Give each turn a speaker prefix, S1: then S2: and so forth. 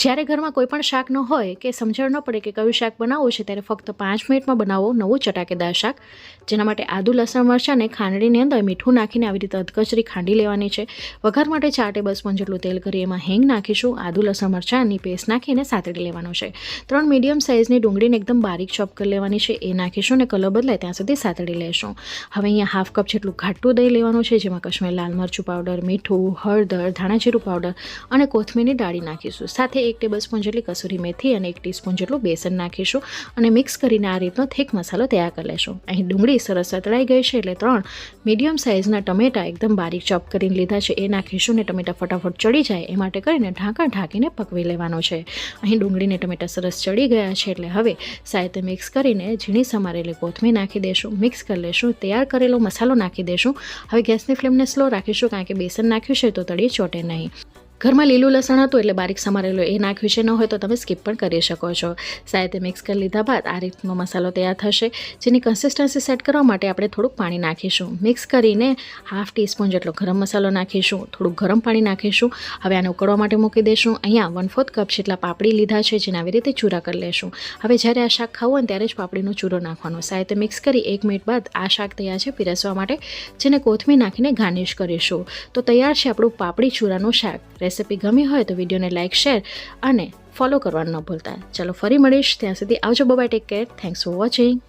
S1: જ્યારે ઘરમાં કોઈ પણ શાક ન હોય કે સમજણ ન પડે કે કયું શાક બનાવવું છે, ત્યારે ફક્ત પાંચ મિનિટમાં બનાવો નવું ચટાકેદાર શાક. જેના માટે આદુ, લસણ, મરચાં અને ખાંડણીની અંદર મીઠું નાખીને આવી રીતે અધકચરી ખાંડી લેવાની છે. વઘાર માટે ચાર ટેબલ સ્પૂન જેટલું તેલ કરી એમાં હેંગ નાખીશું, આદુ, લસણ મરચાંની પેસ્ટ નાખીને સાતડી લેવાનો છે. ત્રણ મીડિયમ સાઇઝની ડુંગળીને એકદમ બારીક ચોપ કરી લેવાની છે. એ નાખીશું અને કલર બદલાય ત્યાં સુધી સાતડી લેશું. હવે અહીંયા હાફ કપ જેટલું ઘાટું દહીં લેવાનું છે, જેમાં કશ્મીર લાલ મરચું પાવડર, મીઠું, હળદર, ધાણા જીરું પાવડર અને કોથમીરની ડાળી નાખીશું. સાથે એક ટેબલ સ્પૂન જેટલી કસૂરી મેથી અને એક ટીસ્પૂન જેટલું બેસન નાખીશું અને મિક્સ કરીને આ રીતનો થેક મસાલો તૈયાર કરી લેશું. અહીં ડુંગળી સરસ સતળાઈ ગઈ છે એટલે ત્રણ મીડિયમ સાઇઝના ટમેટા એકદમ બારીક ચોપ કરીને લીધા છે. એ નાખીશું ને ટમેટા ફટાફટ ચડી જાય. એ માટે કરીને ઢાંકણ ઢાંકીને પકવી લેવાનો છે. અહીં ડુંગળીને ટમેટા સરસ ચડી ગયા છે એટલે હવે સાયતે મિક્સ કરીને ઝીણી સમારેલી કોથમીર નાખી દેશું. મિક્સ કરી લેશું. તૈયાર કરેલો મસાલો નાખી દેશું. હવે ગેસની ફ્લેમને સ્લો રાખીશું કારણ કે બેસન નાખ્યું છે તો તળી ચોટે નહીં. ઘરમાં લીલું લસણ હતું એટલે બારીક સમારેલું એ નાખ્યું છે. ન હોય તો તમે સ્કીપ પણ કરી શકો છો. સાયતે મિક્સ કરી લીધા બાદ આ રીતનો મસાલો તૈયાર થશે, જેની કન્સિસ્ટન્સી સેટ કરવા માટે આપણે થોડુંક પાણી નાખીશું. મિક્સ કરીને હાફ ટીસ્પૂન જેટલો ગરમ મસાલો નાખીશું, થોડુંક ગરમ પાણી નાખીશું. હવે આને ઉકળવા માટે મૂકી દઈશું અહીંયા વન ફોર્થ કપ જેટલા પાપડી લીધા છે, જેને આવી રીતે ચૂરા કરી લેશું. હવે જ્યારે આ શાક ખાવું હોય ત્યારે જ પાપડીનો ચૂરો નાખવાનો. સાયતે મિક્સ કરી એક મિનિટ બાદ આ શાક તૈયાર છે, પીરસવા માટે, જેને કોથમીર નાખીને ગાર્નિશ કરીશું. તો તૈયાર છે આપણું પાપડી ચૂરાનું શાક. રેસિપી ગમી હોય તો વિડીયોને લાઇક શેર અને ફોલો કરવાનું ન ભૂલતા. ચલો ફરી મળીશ. ત્યાં સુધી આવજો. Bye bye take care thanks for watching